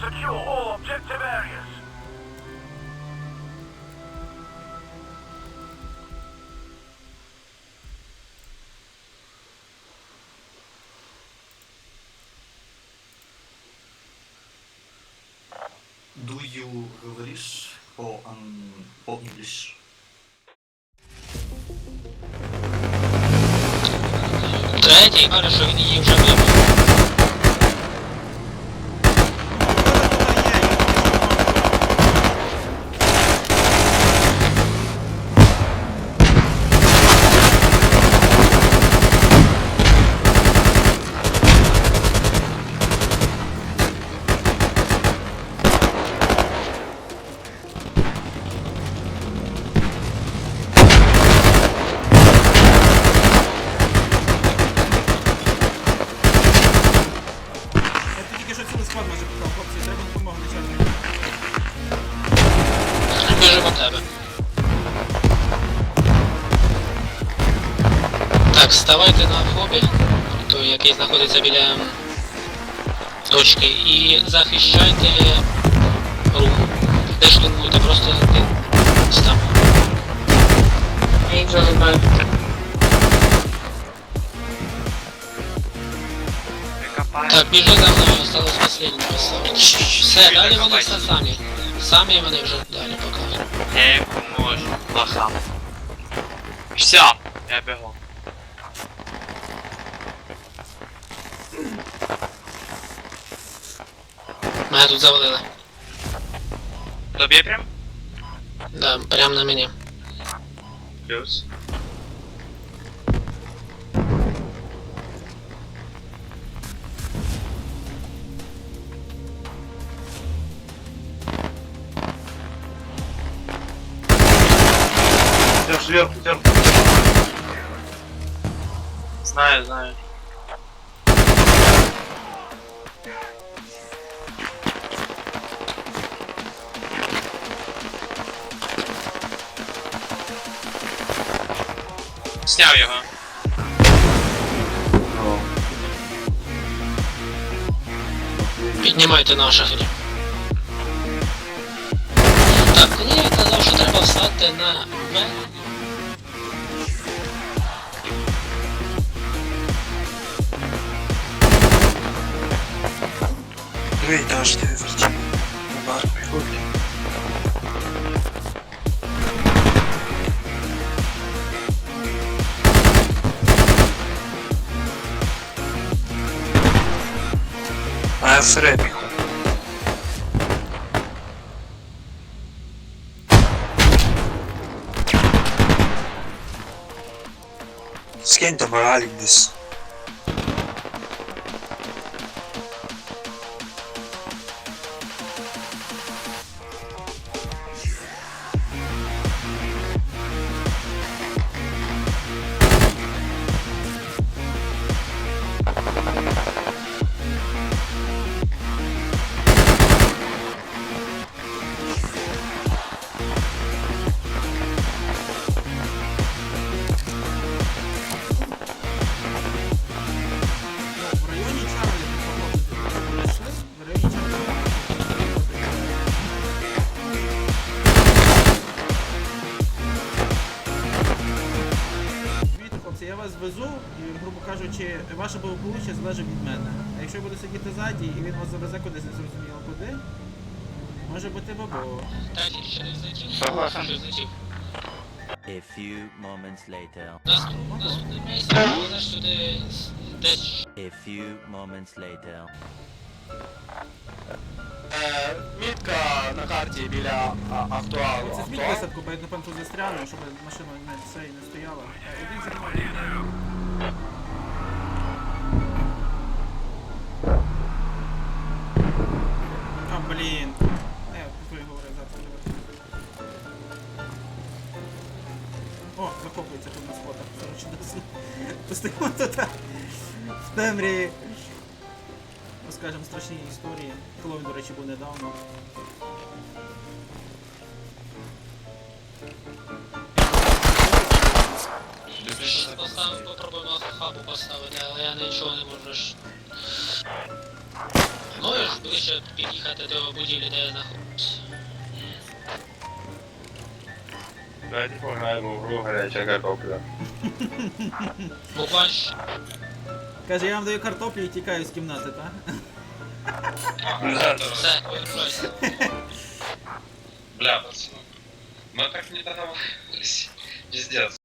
Secure all objective areas. Do you говоришь по, ан- по English? Третій каже, що він її вже вибив. Може попав, хлопці, треба допомогу начальнику. Біжимо в тебе. Так, ставайте на фобі, той, який знаходиться біля точки, і захищайте рух. Де штурмуєте, просто там. Так, біжи за мною, осталось последнє поставити. Все, далі вони все самі. Самі вони вже далі покажуть. Я їм поможу, лохам. Все, я бігу. Мене тут завалили. Тобі прям? Да, прямо на мені. Плюс. Сверху, сверху. Знаю, знаю. Сняв його. Піднімайте наших. Так, коли казав, що треба встати на В, Етаж, де верті. На бар приходить. А я всередині. Скиньте моралік я вас везу, і, грубо кажучи, ваше благополуччя залежить від мене. А якщо я буду сидіти ззаді і він вас завезе кудись не зрозуміло куди, може бути бабо. третій ще не взлетів. Согласен. Ще взлетів. A few moments later. Але десь A few moments later. Е, мітка на карті біля а, актуалу. Це зміть авто. висадку, бо я напевно тут застряну, щоб машина не, це, і не досить. Постоїмо тут в темряві. Розкажемо страшні історії. Хеллоуін, до речі, був недавно. поставив, попробуємо хабу поставити, але я нічого не можу. Можеш ближче під'їхати до будівлі, де я знаходжусь. Давайте пограємо в гру гаряча картопля. Буквально Каже, я вам даю картоплю і тікаю з кімнати, так? все. Бля, пацаны. Мы так не договаривались. Пиздец.